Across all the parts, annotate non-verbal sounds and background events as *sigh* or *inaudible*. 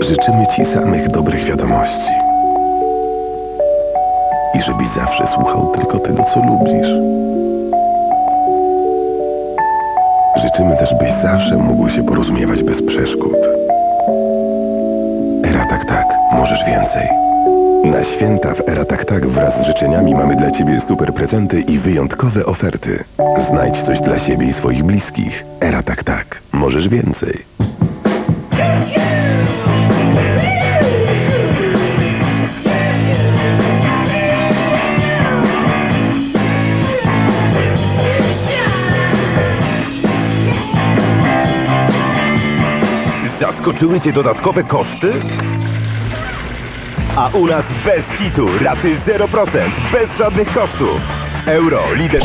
Życzymy Ci samych dobrych wiadomości. I żebyś zawsze słuchał tylko tego, co lubisz. Życzymy też, byś zawsze mógł się porozumiewać bez przeszkód. Era tak tak, możesz więcej. Na święta w Era tak tak wraz z życzeniami mamy dla Ciebie super prezenty i wyjątkowe oferty. Znajdź coś dla siebie i swoich bliskich. Era tak tak, możesz więcej. Zaskoczyły Cię dodatkowe koszty? A u nas bez kitu, raty 0%, bez żadnych kosztów. Euro, lider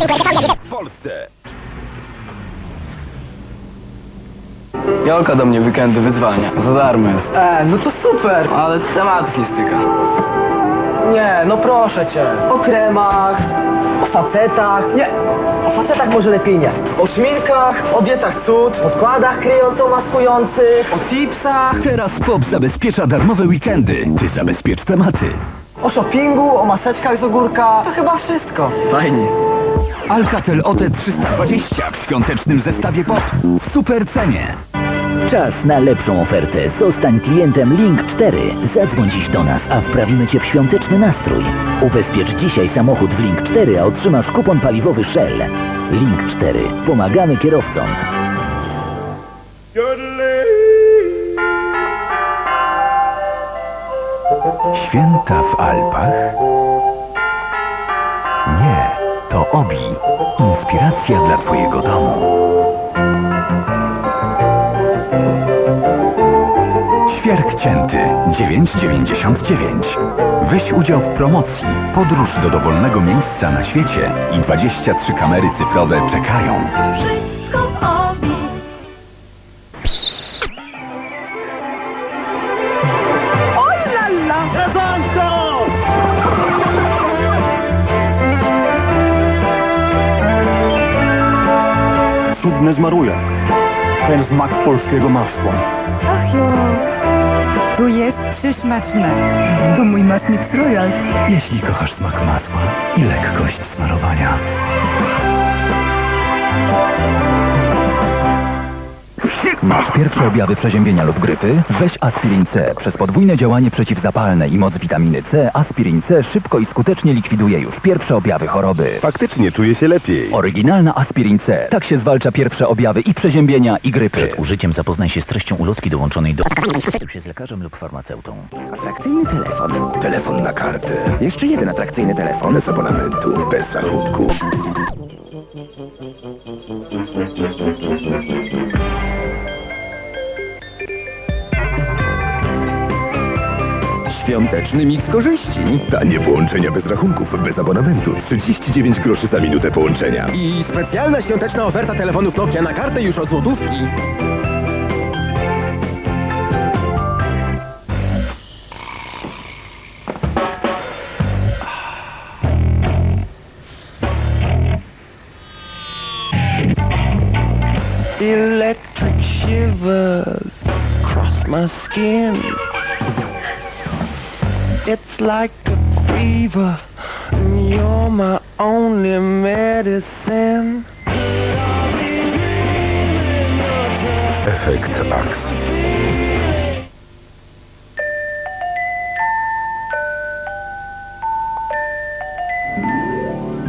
w Polsce. Jolka do mnie weekendy wyzwania. Za darmo jest. E, no to super! Ale temat nie styka. Nie, no proszę cię. O kremach, o facetach. Nie, o facetach może lepiej nie. O szminkach, o dietach cud, podkładach kryjąco-maskujących, o tipsach, Teraz POP zabezpiecza darmowe weekendy. Ty zabezpiecz tematy. o shoppingu, o maseczkach z ogórka. To chyba wszystko. Fajnie. Alcatel OT 320 w świątecznym zestawie POP w super cenie. Czas na lepszą ofertę. Zostań klientem Link 4. Zadzwoń dziś do nas, a wprawimy Cię w świąteczny nastrój. Ubezpiecz dzisiaj samochód w Link 4, a otrzymasz kupon paliwowy Shell. Link 4. Pomagamy kierowcom. Święta w Alpach? Nie, to Obi. Inspiracja dla Twojego domu. 9999. Weź udział w promocji Podróż do dowolnego miejsca na świecie i 23 kamery cyfrowe czekają. Wszystko w obi. Cudne zmaruje. Ten smak polskiego masła. Ach, jo tu jest przysmaczne. To mój Masmix Royal. Jeśli kochasz smak masła i lekkość smarowania. Pierwsze objawy przeziębienia lub grypy? Weź Aspirin C. Przez podwójne działanie przeciwzapalne i moc witaminy C, Aspirin C szybko i skutecznie likwiduje już pierwsze objawy choroby. Faktycznie czuję się lepiej. Oryginalna Aspirin C. Tak się zwalcza pierwsze objawy i przeziębienia i grypy. Przed użyciem zapoznaj się z treścią ulotki dołączonej do... Się z lekarzem lub farmaceutą. Atrakcyjny telefon. Telefon na kartę. Jeszcze jeden atrakcyjny telefon. Bez abonamentu, bez rachunku. Świąteczny miks korzyści. Tanie połączenia bez rachunków, bez abonamentu. 39 groszy za minutę połączenia. I specjalna świąteczna oferta telefonów Nokia na kartę już od złotówki. Electric shivers cross my skin. It's like a fever, and you're my only medicine. Efekt Axe.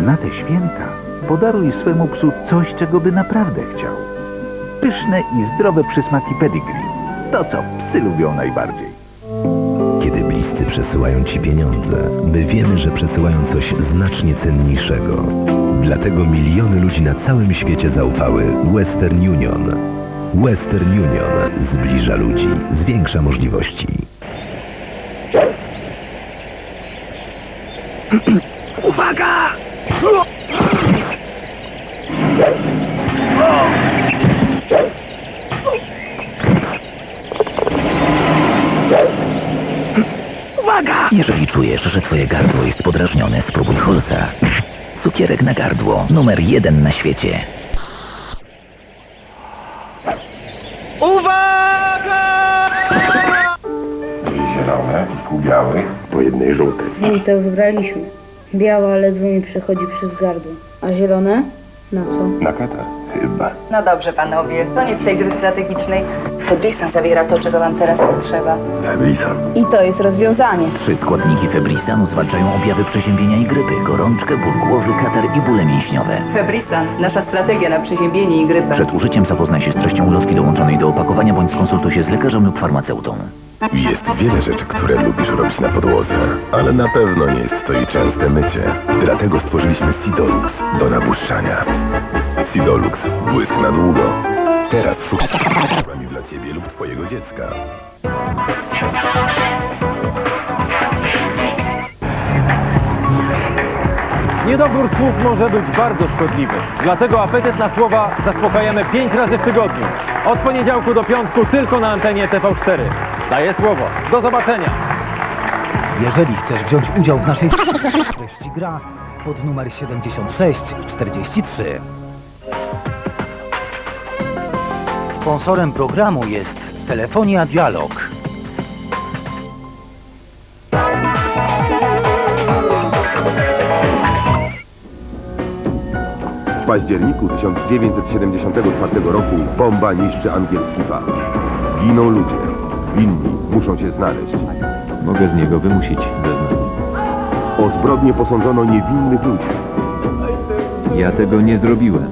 Na te święta podaruj swemu psu coś, czego by naprawdę chciał. Pyszne i zdrowe przysmaki pedigree. To, co psy lubią najbardziej. Przesyłają Ci pieniądze, my wiemy, że przesyłają coś znacznie cenniejszego. Dlatego miliony ludzi na całym świecie zaufały Western Union. Western Union zbliża ludzi, zwiększa możliwości. *clears throat* Czujesz, że twoje gardło jest podrażnione, spróbuj Holsa. Cukierek na gardło, numer jeden na świecie. Dwie zielone, kilku białych. Po jednej żółtej. No i to już braliśmy. Biała ledwo mi przechodzi przez gardło. A zielone? Na co? Na katar, chyba. No dobrze, panowie, koniec tej gry strategicznej. Febrisan zawiera to, czego wam teraz potrzeba. Ebrison. I to jest rozwiązanie. Trzy składniki Febrisanu zwalczają objawy przeziębienia i grypy, gorączkę, ból głowy, katar i bóle mięśniowe. Febrisan, nasza strategia na przeziębienie i grypę. Przed użyciem zapoznaj się z treścią ulotki dołączonej do opakowania bądź skonsultuj się z lekarzem lub farmaceutą. Jest wiele rzeczy, które lubisz robić na podłodze, ale na pewno nie jest to i częste mycie. Dlatego stworzyliśmy Sidolux do nabłuszczania. Sidolux, błysk na długo. Teraz szukamy dla ciebie lub twojego dziecka. Niedobór słów może być bardzo szkodliwy. Dlatego apetyt na słowa zaspokajamy 5 razy w tygodniu. Od poniedziałku do piątku tylko na antenie TV4. Daję słowo. Do zobaczenia. Jeżeli chcesz wziąć udział w naszej treści gra pod numer 7643. Sponsorem programu jest Telefonia Dialog. W październiku 1974 roku bomba niszczy angielski bank. Giną ludzie. Winni muszą się znaleźć. Mogę z niego wymusić zeznanie. O zbrodnie posądzono niewinnych ludzi. Ja tego nie zrobiłem.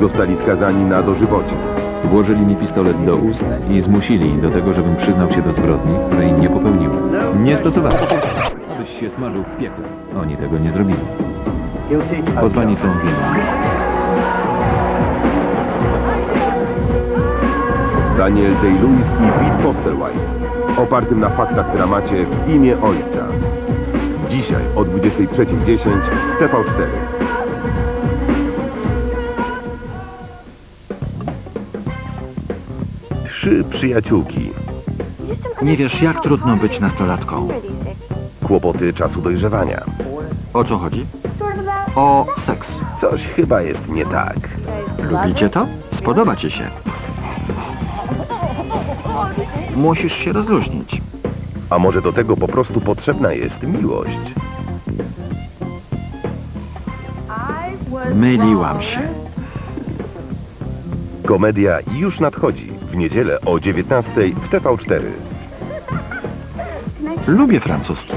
Zostali skazani na dożywocie. Włożyli mi pistolet do ust i zmusili do tego, żebym przyznał się do zbrodni, której nie popełniłem. Nie stosowałem. Abyś się smażył w piekle. Oni tego nie zrobili. Pozwani są winni. Daniel Day-Lewis i Pete Postlewhite. Opartym na faktach dramacie w imię ojca. Dzisiaj o 23.10 w TV4. Trzy przyjaciółki. Nie wiesz, jak trudno być nastolatką. Kłopoty czasu dojrzewania. O co chodzi? O seks. Coś chyba jest nie tak. Lubicie to? Spodoba ci się. Musisz się rozluźnić. A może do tego po prostu potrzebna jest miłość? Myliłam się. Komedia już nadchodzi. W niedzielę o 19.00 w TV4. Lubię francuski.